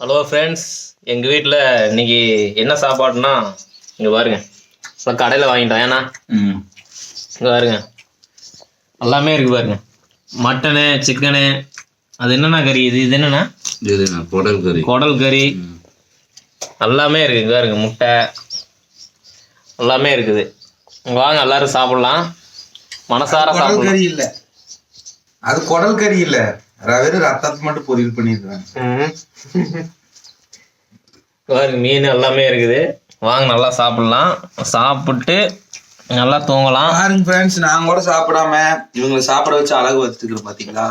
Hello friends எங்கள் வீட்டில் இன்னைக்கு என்ன சாப்பாடுனா இங்கே பாருங்க. இப்போ கடையில் வாங்கிட்டோம். ஏன்னா ம். இங்கே பாருங்க. எல்லாமே இருக்கு பாருங்க. மட்டனு சிக்கனு அது என்னென்ன கறி? இது இது என்னண்ணா இது குடல் கறி. குடல் கறி. எல்லாமே இருக்கு. இங்க பாருங்க முட்டை. எல்லாமே இருக்குது. இங்க வாங்க எல்லாரும் சாப்பிடலாம். மனசார சாப்பிடலாம். கறி இல்ல. அது குடல் கறி இல்ல. வெறும் ரத்தத்தை மட்டும் பொரியல் பண்ணிடுறாங்க பாருங்க மீன் எல்லாமே இருக்குது. வாங்க நல்லா சாப்பிடலாம். சாப்பிட்டு நல்லா தூங்கலாம். பாருங்க ஃப்ரெண்ட்ஸ் நாங்க கூட சாப்பிடாம இவங்களை சாப்பிட வச்சு அழகு வச்சுக்கிறோம் பாத்தீங்களா?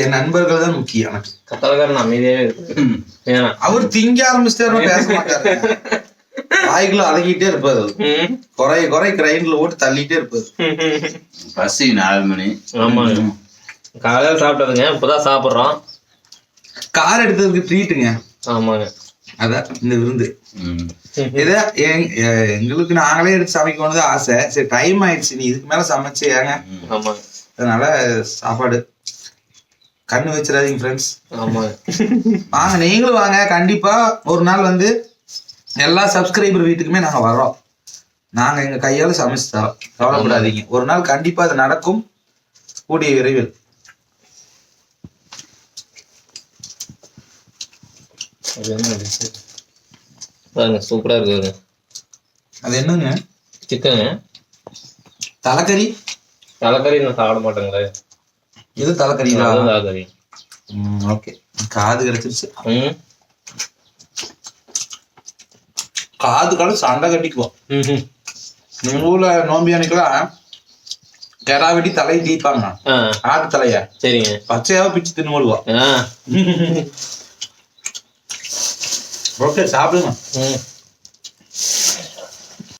என் நண்பர்கள் தான் முக்கியம் எனக்கு. கத்தலக்காரன் அமைதியாவே இருக்கு. அவர் திங்க ஆரம்பிச்சிட்டாரு பேச மாட்டாரு. வாய்க்குள்ள அடங்கிட்டே இருப்பாரு. குறை குறை கிரைண்ட்ல போட்டு தள்ளிட்டே இருப்பாரு. பசி நாலு மணி. ஆமாங்க. காலையில் சாப்பிட்டதுங்க இப்போதான் சாப்பிட்றோம். கார் எடுத்ததுக்கு ட்ரீட்டுங்க ஆமாங்க. அதான் இந்த விருந்து. ம். இத எங்களுக்கு நாங்களே எடுத்து சமைக்கணும்னு தான் ஆசை. சரி டைம் ஆயிடுச்சு நீ இதுக்கு மேல சமைச்சு ஏங்க. ஆமாங்க. அதனால சாப்பாடு. கண்ணு வச்சிடாதீங்க ஃப்ரெண்ட்ஸ் ஆமாங்க. வாங்க நீங்களும் வாங்க. கண்டிப்பா ஒரு நாள் வந்து எல்லா சப்ஸ்கிரைபர் வீட்டுக்குமே நாங்க வர்றோம். நாங்க எங்க கையால சமைச்சு தரோம். கவலைப்படாதீங்க. ஒரு நாள் கண்டிப்பா அது நடக்கும். கூடிய விரைவில். அது என்ன? பாருங்க சூப்பரா இருக்குதுங்க அது என்னங்க? சிக்கனுங்க. தலைக்கறி? தலைக்கறி நான் சாப்பிட மாட்டேங்களே இது தலைக்கறி தலைக்கறி. ஓகே. காது கிடைச்சிருச்சு. ம். காது கால சண்டை கட்டிக்குவோம். எங்க ஊர்ல நோம்பி அன்னைக்கெல்லாம் கெடா வெட்டி தலையை தீப்பாங்க ஆட்டு தலைய சரிங்க. பச்சையாவ பிச்சு தின்னு porque sabe, mano? É.